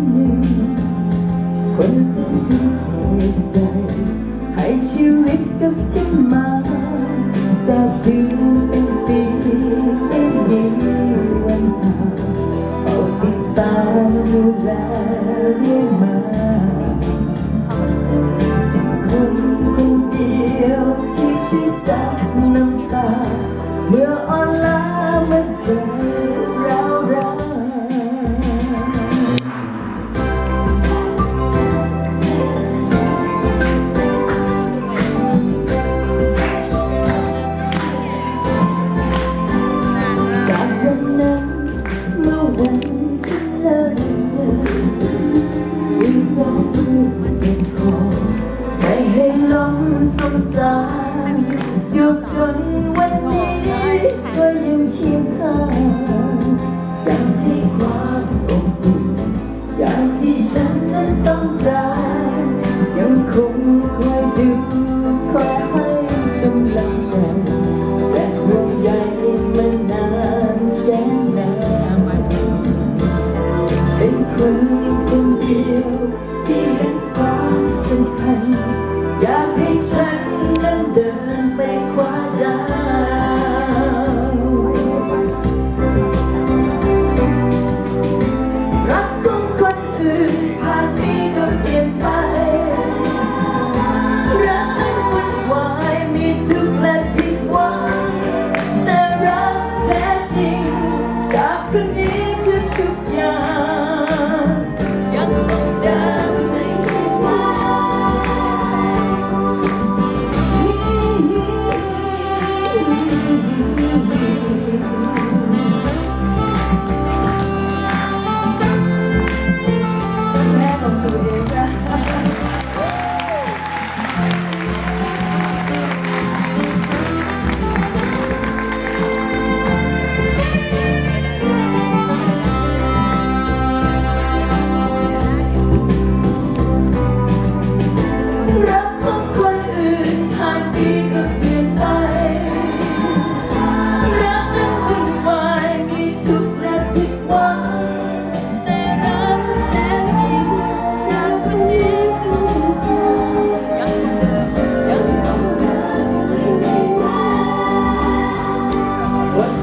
คนหนึ่งคนสิ้นสิ้นเทใจ ให้ชีวิตกับฉันมาจากปีเป็นปีไม่มีวันหาเฝ้าติดตามดูแลเรื่อยมาคนคนเดียวที่ช่วยซับน้ำตา เมื่ออ่อนล้าเมื่อเจอ สง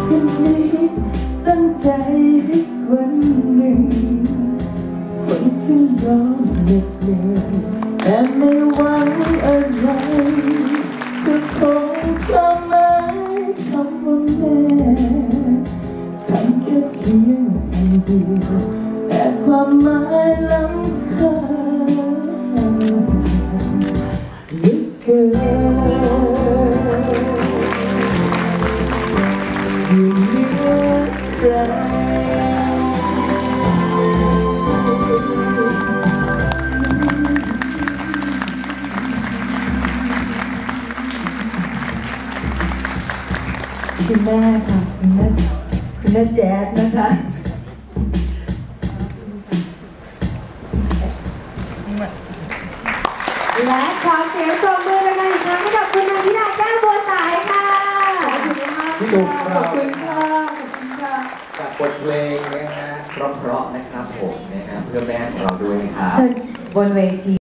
คืนนี้ตั้งใจให้คนหนึ่ง คนซึ่งรอเหน็ดเหนื่อยแต่ไม่หวังอะไรก็คงความหมายคำว่าแม่คำแค่เพียง ครคุณแม่ค่ะคุณแม่คุณแม่แจ๊ดนะคะและขอเสียงปรบมือดังๆอีกครั้งให้กับคุณนันทิดาแก้วบัวสายค่ะขอบคุณมากพี่หนุ่มขอบคุณค่ะขอบคุณค่ะ จาก บทเพลงนะฮะเพราะๆนะครับผมนะฮะเพื่อแม่ของเราด้วยนะครับ เชิญบนเวที